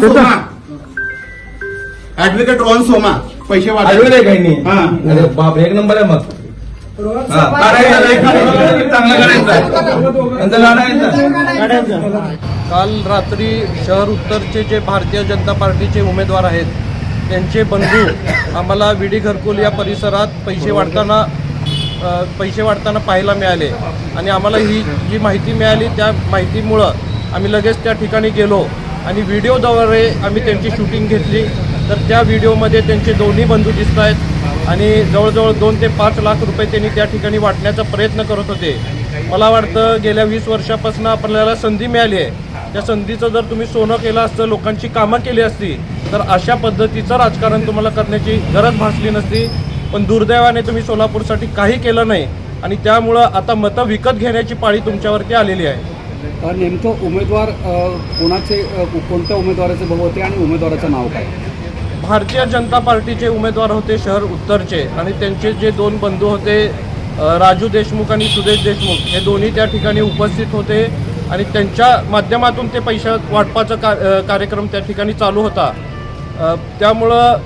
Soma. Advocate Rohan Soma. पैसे वाढले काही नाही. हा. अरे बाप एक नंबर आहे मग. हा, काढायचं नाही, काढायचं, चांगलं काढायचं. त्यांचा लढायचा काल रात्री शहर उत्तरचे जे भारतीय जनता पार्टीचे उमेदवार आहेत त्यांचे बंधू आम्हाला विडी घरकुल या परिसरात पैसे वाढताना अ, पैसे वाढताना पाहायला मिळाले. आणि आम्हाला ही जी माहिती मिळाली त्या माहितीमुळं आम्ही लगेच त्या ठिकाणी गेलो आणि व्हिडिओद्वारे आम्ही त्यांची शूटिंग घेतली. तर त्या व्हिडिओमध्ये त्यांचे दोन्ही बंधू दिसत आहेत आणि जवळजवळ दोन ते पाच लाख रुपये त्यांनी त्या ठिकाणी वाटण्याचा प्रयत्न करत होते. मला वाटतं गेल्या वीस वर्षापासून आपल्याला संधी मिळाली आहे. त्या संधीचं जर तुम्ही सोनं केलं असतं लोकांची कामं केली असती तर अशा पद्धतीचं राजकारण तुम्हाला करण्याची गरज भासली नसती. पण दुर्दैवाने तुम्ही सोलापूरसाठी काही केलं नाही आणि त्यामुळं आता मतं विकत घेण्याची पाळी तुमच्यावरती आलेली आहे. नेमकं उमेदवार कोणाचे कोणत्या उमेदवाराचे भाऊ होते आणि उमेदवाराचं नाव काय? भारतीय जनता पार्टीचे उमेदवार होते शहर उत्तरचे आणि त्यांचे जे दोन बंधू होते राजू देशमुख आणि सुदेश देशमुख हे दोन्ही त्या ठिकाणी उपस्थित होते आणि त्यांच्या माध्यमातून ते पैशा वाटपाचा का कार्यक्रम त्या ठिकाणी चालू होता. त्यामुळं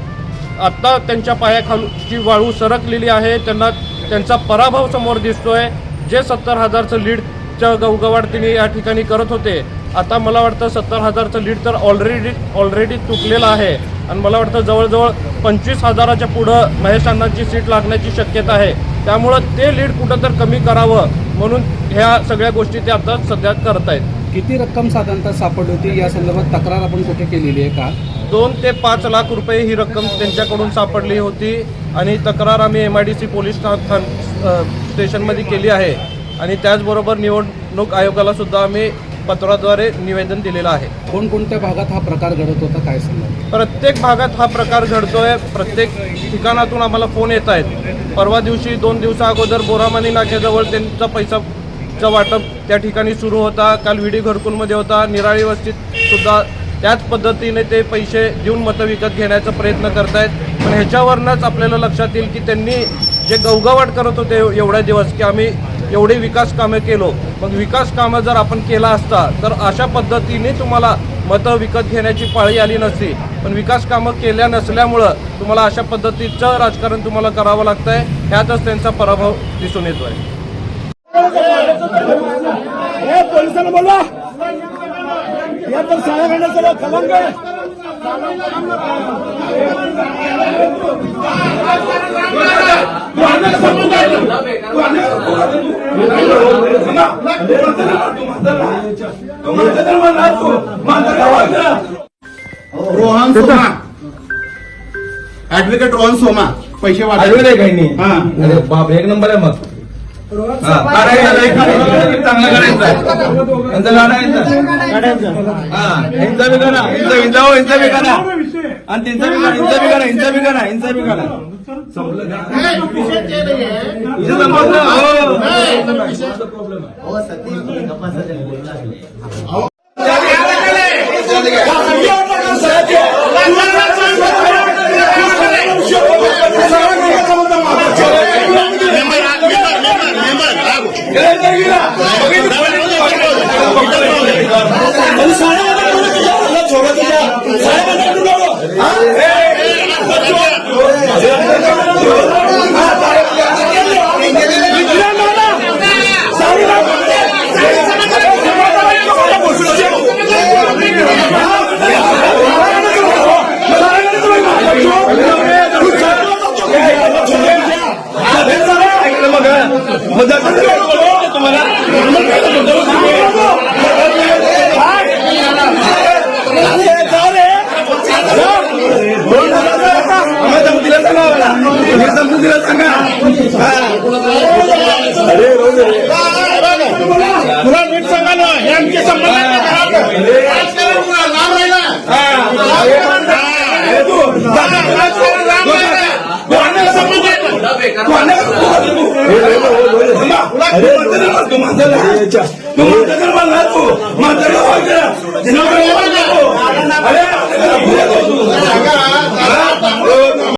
आत्ता त्यांच्या पायाखालची वाळू सरकलेली आहे त्यांना त्यांचा पराभव समोर दिसतोय. जे सत्तर हजारचं लीड गवगवाट त्यांनी या ठिकाणी करत होते. आता मला वाटतं सत्तर हजारचं लीड तर ऑलरेडी ऑलरेडी चुकलेलं आहे. आणि मला वाटतं जवळजवळ पंचवीस हजाराच्या पुढं महेश अण्णांची सीट लागण्याची शक्यता आहे. त्यामुळं ते लीड कुठं तर कमी करावं म्हणून ह्या सगळ्या गोष्टी ते आता सध्या करत आहेत किती रक्कम साधारणतः सापडली होती? या संदर्भात तक्रार आपण कुठे केलेली आहे का? दोन ते पाच लाख रुपये ही रक्कम त्यांच्याकडून सापडली होती आणि तक्रार आम्ही M I D C police स्टेशनमध्ये केली आहे. आणि त्याचबरोबर निवडणूक आयोगाला सुद्धा आम्ही पत्राद्वारे निवेदन दिलेलं आहे. कोणकोणत्या भागात हा प्रकार घडत होता काय सांगा प्रत्येक भागात हा प्रकार घडतोय प्रत्येक ठिकाणातून आम्हाला फोन येत आहेत. परवा दिवशी दोन दिवसा अगोदर बोरामानी नाक्याजवळ त्यांचा पैसाचं वाटप त्या ठिकाणी सुरू होता. काल विडी घरकुलमध्ये होता. निराळी वस्तीत सुद्धा त्याच पद्धतीने ते पैसे देऊन मतं विकत घेण्याचा प्रयत्न करतायत. पण ह्याच्यावरनंच आपल्याला लक्षात येईल की त्यांनी जे गवगावाट करत होते एवढ्या दिवस की आम्ही एवढे विकास कामे केलो. मग विकास कामं जर आपण केला असता तर अशा पद्धतीने तुम्हाला मतं विकत घेण्याची पाळी आली नसती. पण विकास कामं केल्या नसल्यामुळं तुम्हाला अशा पद्धतीचं राजकारण तुम्हाला करावं लागतंय. ह्यातच त्यांचा पराभव दिसून येतो आहे. बोला रोहन सोमा. ऍडव्होकेट रोहन सोमा. पैसे वाढले. आढळले काही नाही. हा. बाप एक नंबर आहे मग. हा, चांगलं लढायचा हा. हिंसा बी करा. हिंसा हिंसा हो हिंसा बी करा. आणि त्यांचा बी करा हिंसा बी करा हिंसा बी करा हिंसा बी करा हिंसा संपवलं, हो. हे समजून दिलं सांगा हा. अरे रोज तुला नीट सांगा ना हे आमचे संबंध अरे